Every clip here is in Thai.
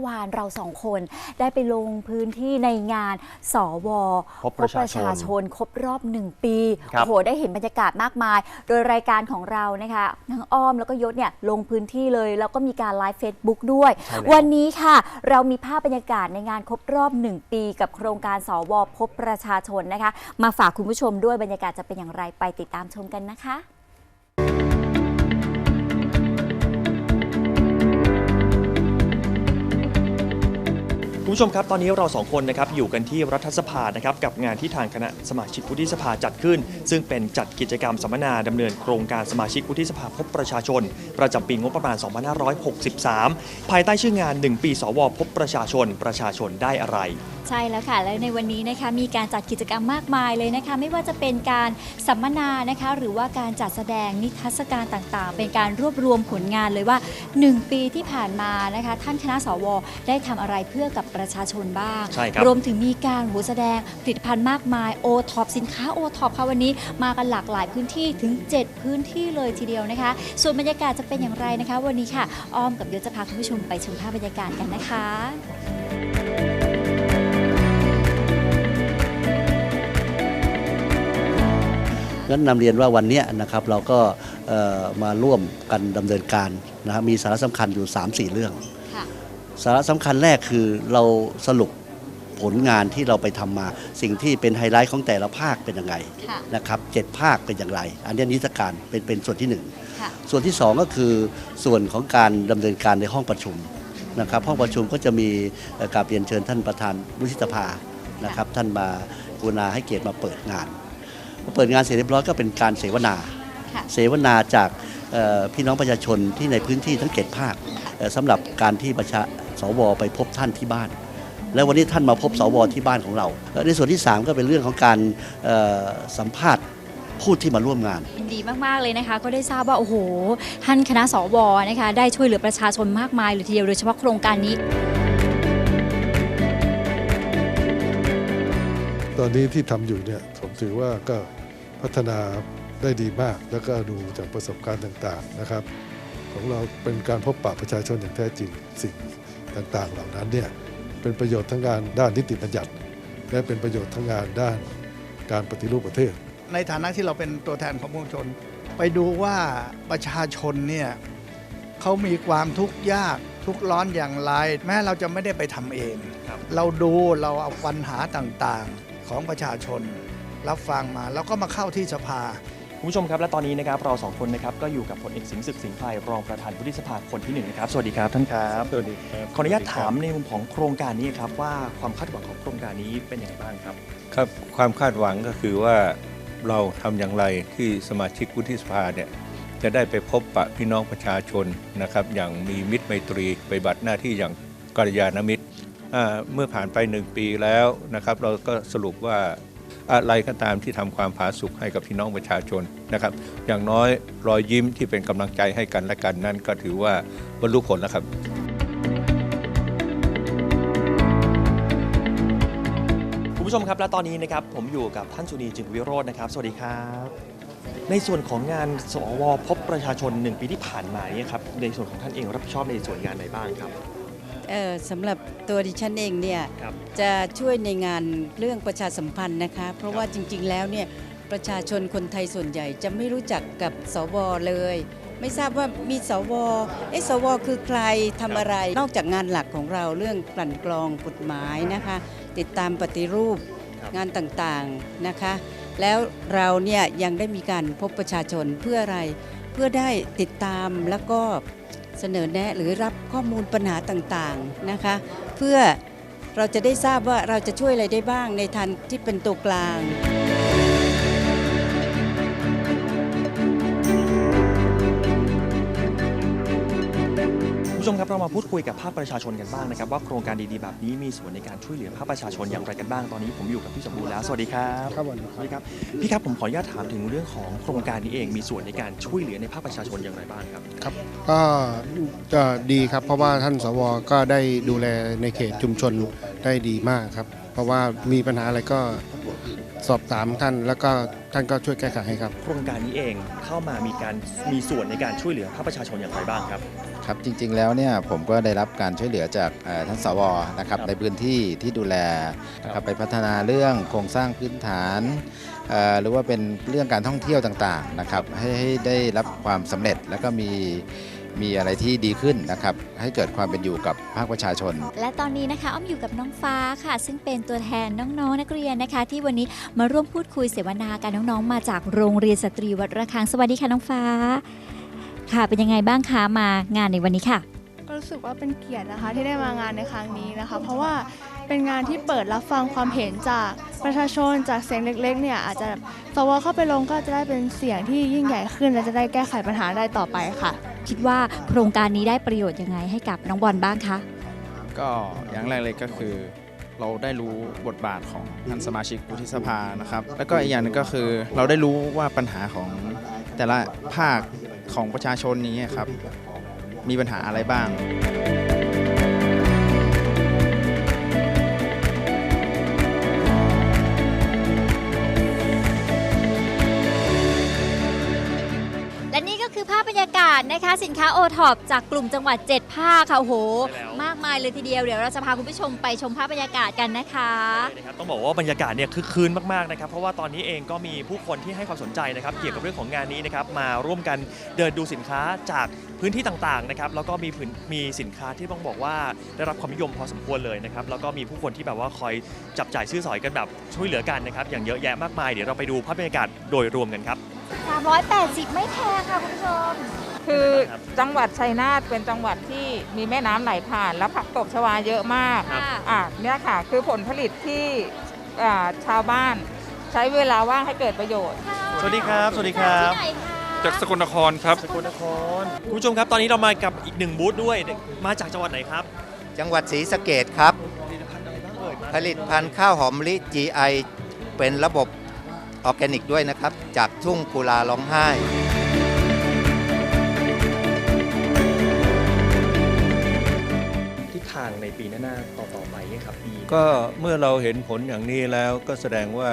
มื่อวานเราสองคนได้ไปลงพื้นที่ในงานสวพบประชาชนชนครบรอบหนึ่งปีครับโอ้โหได้เห็นบรรยากาศมากมาย โดยรายการของเรานะคะทั้งอ้อมแล้วก็ยศเนี่ยลงพื้นที่เลย แล้วก็มีการไลฟ์เฟซบุ๊กด้วยใช่แล้ววันนี้ค่ะ เรามีภาพบรรยากาศในงานครบรอบ1ปีกับโครงการสวพบประชาชนนะคะ มาฝากคุณผู้ชมด้วยบรรยากาศจะเป็นอย่างไรไปติดตามชมกันนะคะ คุณผู้ชมครับตอนนี้เราสองคนนะครับอยู่กันที่รัฐสภานะครับกับงานที่ทางคณะสมาชิกวุฒิสภาจัดขึ้น ซึ่งเป็นจัดกิจกรรมสัมมนาดำเนินโครงการสมาชิกวุฒิสภาพบประชาชน ประจำปีงบประมาณ 2563 ภายใต้ชื่องาน 1 ปี สวพบประชาชน ประชาชนได้อะไร ใช่แล้วค่ะ และในวันนี้นะคะมีการจัดกิจกรรมมากมายเลยนะคะ ไม่ว่าจะเป็นการสัมมนานะคะหรือว่าการจัดแสดงนิทรรศการต่างๆ เป็นการรวบรวมผลงานเลยว่า 1 ปีที่ผ่านมานะคะท่านคณะสว ได้ทำอะไรเพื่อกับประชาชนบ้าง ใช่ครับรวมถึงมีการโหแสดงผลิตภัณฑ์มากมายโอท็อปสินค้าโอท็อปค่ะวันนี้มากันหลากหลายพื้นที่ถึง 7 พื้นที่เลยทีเดียวนะคะ ส่วนบรรยากาศจะเป็นอย่างไรนะคะ วันนี้ค่ะอ้อมกับยศจะพาคุณผู้ชมไปชมภาพบรรยากาศกันนะคะงั้นนำเรียนว่าวันเนี้ยนะครับเราก็เอ่อมาร่วมกันดำเนินการนะครับมีสาระสำคัญอยู่ 3-4 เรื่องค่ะ สาระสำคัญแรกคือเราสรุปผลงานที่เราไปทำมา สิ่งที่เป็นไฮไลท์ของแต่ละภาคเป็นยังไงค่ะ นะครับเจ็ดภาคเป็นอย่างไร อันนี้นิทรรศการเป็นเป็นส่วนที่หนึ่ง ค่ะ ส่วนที่สองก็คือส่วนของการดำเนินการในห้องประชุมนะครับห้องประชุมก็จะมีเอ่อการเรียนเชิญท่านประธานวุฒิสภานะครับท่านมากรุณาให้เกียรติมาเปิดงานพอเปิดงานเสร็จเรียบร้อยก็เป็นการเสวนา ค่ะ เสวนาจากเอ่อพี่น้องประชาชนที่ในพื้นที่ทั้งเจ็ดภาคเอ่อสำหรับการที่ประชา สวไปพบท่านที่บ้าน และวันนี้ท่านมาพบสวที่บ้านของเราเอ่อในส่วนที่ 3 ก็เป็นเรื่องของการเอ่อสัมภาษณ์ผู้ที่มาร่วมงานยินดีมาก ๆ เลยนะคะ ก็ได้ทราบว่า โอ้โห ท่านคณะสวนะคะ ได้ช่วยเหลือประชาชนมากมายเลยทีเดียวโดยเฉพาะโครงการนี้ ตอนนี้ที่ทำอยู่เนี่ยผมถือว่าก็พัฒนาได้ดีมาก แล้วก็ดูจากประสบการณ์ต่าง ๆ นะครับ ของเราเป็นการพบปะประชาชนอย่างแท้จริงสิ่ง ต่างๆ เหล่านั้นเนี่ยเป็นประโยชน์ทั้งงานด้านนิติบัญญัติ และเป็นประโยชน์ทั้งงานด้านการปฏิรูปประเทศ ในฐานะที่เราเป็นตัวแทนของมวลชน ไปดูว่าประชาชนเนี่ยเขามีความทุกข์ยากทุกข์ร้อนอย่างไร แม้เราจะไม่ได้ไปทำเองครับเราดูเราเอาปัญหาต่างๆของประชาชน รับฟังมาแล้วก็มาเข้าที่สภา คุณผู้ชมครับ และตอนนี้นะครับเราสองคนนะครับก็อยู่กับพลเอกสิงห์ศึกสิงห์ไพรรองประธานวุฒิสภาคนที่หนึ่งนะครับสวัสดีครับท่านครับสวัสดีครับขออนุญาตถามในมุมของโครงการนี้ครับว่าความคาดหวังของโครงการนี้เป็นอย่างไรบ้างครับครับความคาดหวังก็คือว่าเราทำอย่างไรที่สมาชิกวุฒิสภาเนี่ยจะได้ไปพบปะพี่น้องประชาชนนะครับอย่างมีมิตรไมตรีไปบัติหน้าที่อย่างกัลยาณมิตรอ่าเมื่อผ่านไปหนึ่งปีแล้วนะครับ เราก็สรุปว่า อะไรก็ตามที่ทำความผาสุกให้กับพี่น้องประชาชนนะครับ อย่างน้อยรอยยิ้มที่เป็นกำลังใจให้กันและกันนั่นก็ถือว่าบรรลุผลแล้วครับคุณผู้ชมครับและตอนนี้นะครับผมอยู่กับท่านสุนีจึงวิโรจน์นะครับ สวัสดีครับ ในส่วนของงานสวพบประชาชนหนึ่งปีที่ผ่านมาเนี่ยครับในส่วนของท่านเองรับผิดชอบในส่วนงานไหนบ้างครับ เอ่อสำหรับตัวดิฉันเองเนี่ยครับ จะช่วยในงานเรื่องประชาสัมพันธ์นะคะ เพราะว่าจริง ๆ แล้วเนี่ยประชาชนคนไทยส่วนใหญ่จะไม่รู้จักกับสวเลย ไม่ทราบว่ามีสวเอะสวคือใครทำอะไร นอกจากงานหลักของเราเรื่องกลั่นกรองกฎหมายนะคะ ติดตามปฏิรูปครับ งานต่างๆนะคะ แล้วเราเนี่ยยังได้มีการพบประชาชนเพื่ออะไร เพื่อได้ติดตามแล้วก็ เสนอแนะหรือรับข้อมูลปัญหาต่างๆนะคะ เพื่อเราจะได้ทราบว่าเราจะช่วยอะไรได้บ้างในทันที่เป็นตัวกลาง ผู้ชมครับเรามาพูดคุยกับภาคประชาชนกันบ้างนะครับว่าโครงการดีๆแบบนี้มีส่วนในการช่วยเหลือภาคประชาชนอย่างไรกันบ้างตอนนี้ผมอยู่กับพี่สมบูรณ์แล้วสวัสดีครับครับผมสวัสดีครับพี่ครับผมขออนุญาตถามถึงเรื่องของโครงการนี้เองมีส่วนในการช่วยเหลือในภาคประชาชนอย่างไรบ้างครับครับก็จะดีครับเพราะว่าท่านสวก็ได้ดูแลในเขตชุมชนได้ดีมากครับ เพราะว่ามีปัญหาอะไรก็สอบถามท่านแล้วก็ท่านก็ช่วยแก้ไขให้ครับ โครงการนี้เองเข้ามามีการมีส่วนในการช่วยเหลือภาคประชาชนอย่างไรบ้างครับ คครับจริงๆแล้วเนี่ยผมก็ได้รับการช่วยเหลือจากเอ่อท่านสวนะครับครับในพื้นที่ที่ดูแลนะครับไปพัฒนาเรื่องโครงสร้างพื้นฐานเอ่อหรือว่าเป็นเรื่องการท่องเที่ยวต่างๆนะครับให้ให้ได้รับความสำเร็จแล้วก็มีมีอะไรที่ดีขึ้นนะครับ ให้เกิดความเป็นอยู่กับภาคประชาชน และตอนนี้นะคะอ้อมอยู่กับน้องฟ้าค่ะ ซึ่งเป็นตัวแทนน้องๆนักเรียนนะคะ ที่วันนี้มาร่วมพูดคุยเสวนากันน้องๆ มาจากโรงเรียนสตรีวัดระฆังสวัสดีค่ะน้องฟ้า ค่ะ เป็นยังไงบ้างคะมางานในวันนี้ค่ะ ก็รู้สึกว่าเป็นเกียรตินะคะที่ได้มางานในครั้งนี้นะคะ เพราะว่าเป็นงานที่เปิดรับฟังความเห็นจากประชาชนจากเสียงเล็กๆเนี่ยอาจจะสวเข้าไปลงก็จะได้เป็นเสียงที่ยิ่งใหญ่ขึ้น และจะได้แก้ไขปัญหาได้ต่อไปค่ะ คิดว่าโครงการนี้ได้ประโยชน์ยังไงให้กับน้องบอลบ้างคะก็อย่างแรกเลยก็คือเราได้รู้บทบาทของท่านสมาชิกวุฒิสภานะครับ แล้วก็อีกอย่างหนึงก็คือเราได้รู้ว่าปัญหาของแต่ละภาค ของประชาชนนี้ครับ มีปัญหาอะไรบ้างาพบรรยากาศนะคะสินค้าโอท็อปจากกลุ่มจังหวัด 7 ภาคค่ะโอ้โห ใช่แล้ว มากมายเลยทีเดียวเดี๋ยวเราจะพาคุณผู้ชมไปชมภาพบรรยากาศกันนะคะนะครับต้องบอกว่าบรรยากาศเนี่ยคือคืนมากๆนะครับเพราะว่าตอนนี้เองก็มีผู้คนที่ให้ความสนใจนะครับเกี่ยวกับเรื่องของงานนี้นะครับมาร่วมกันเดินดูสินค้าจากพื้นที่ต่างๆนะครับแล้วก็มีพื้นมีสินค้าที่ต้องบอกว่าได้รับความนิยมพอสมควรเลยนะครับแล้วก็มีผู้คนที่แบบว่าคอยจับจ่ายซื้อสอยกันแบบช่วยเหลือกันนะครับอย่างเยอะแยะมากมายเดี๋ยวเราไปดูภาพบรรยากาศโดยรวมกันครับ 380 ไม่แพงค่ะคุณผู้ชม คือครับจังหวัดชัยนาทเป็นจังหวัดที่มีแม่น้ำไหลผ่านแล้วผักตบชวาเยอะมากค่ะอะเนี่ยค่ะ คือผลผลิตที่อ่าชาวบ้าน ใช้เวลาว่างให้เกิดประโยชน์ สวัสดีครับ สวัสดีครับที่ไหนคะจากสกลนครครับ สกลนคร คุณผู้ชมครับ ตอนนี้เรามากับอีกหนึ่งบูธด้วยมาจากจังหวัดไหนครับ จังหวัดศรีสะเกดครับ ผลิตภัณฑ์อะไรบ้างเอ่ยมาผลิตภัณฑ์ข้าวหอมมะลิ GI เป็นระบบออร์แกนิกด้วยนะครับ จากทุ่งกุลาร้องไห้ ทางในปีหน้าๆต่อๆไปนะครับมีก็เมื่อเราเห็นผลอย่างนี้แล้วก็แสดงว่า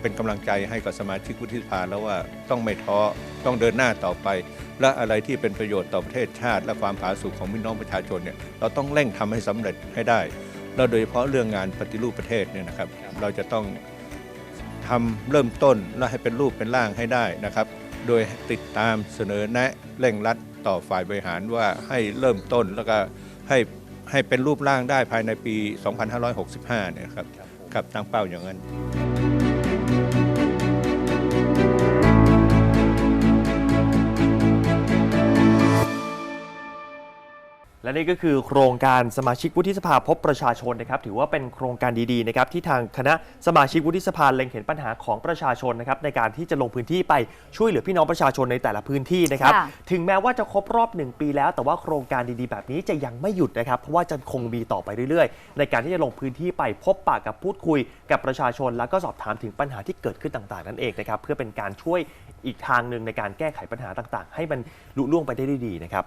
เป็นกำลังใจให้กับสมาชิกวุฒิสภาแล้วว่าต้องไม่ท้อต้องเดินหน้าต่อไป และอะไรที่เป็นประโยชน์ต่อประเทศชาติ และความผาสุกของพี่น้องประชาชนเนี่ยเราต้องเร่งทำให้สำเร็จให้ได้แล้วโดยเฉพาะเรื่องงานปฏิรูปประเทศเนี่ยนะครับ เราจะต้องทำเริ่มต้นและให้เป็นรูปเป็นร่างให้ได้นะครับ โดยติดตามเสนอแนะเร่งรัดต่อฝ่ายบริหารว่าให้เริ่มต้นแล้วก็ให้ ให้เป็นรูปร่างได้ภายในปี 2565 เนี่ยครับกับตั้งเป้าอย่างนั้น และนี่ก็คือโครงการสมาชิกวุฒิสภาพบประชาชนนะครับ ถือว่าเป็นโครงการดีๆนะครับที่ทางคณะสมาชิกวุฒิสภาเล็งเห็นปัญหาของประชาชนนะครับในการที่จะลงพื้นที่ไปช่วยเหลือพี่น้องประชาชนในแต่ละพื้นที่นะครับ ค่ะถึงแม้ว่าจะครบรอบ 1 ปีแล้ว แต่ว่าโครงการดีๆ แบบนี้จะยังไม่หยุดนะครับ เพราะว่าจะคงมีต่อไปเรื่อยๆ ในการที่จะลงพื้นที่ไปพบปะกับพูดคุย กับประชาชน แล้วก็สอบถามถึงปัญหาที่เกิดขึ้นต่างๆ นั่นเองนะครับเพื่อเป็นการช่วยอีกทางหนึ่งในการแก้ไขปัญหาต่างๆ ให้มันลุล่วงไปได้ด้วยดีนะครับ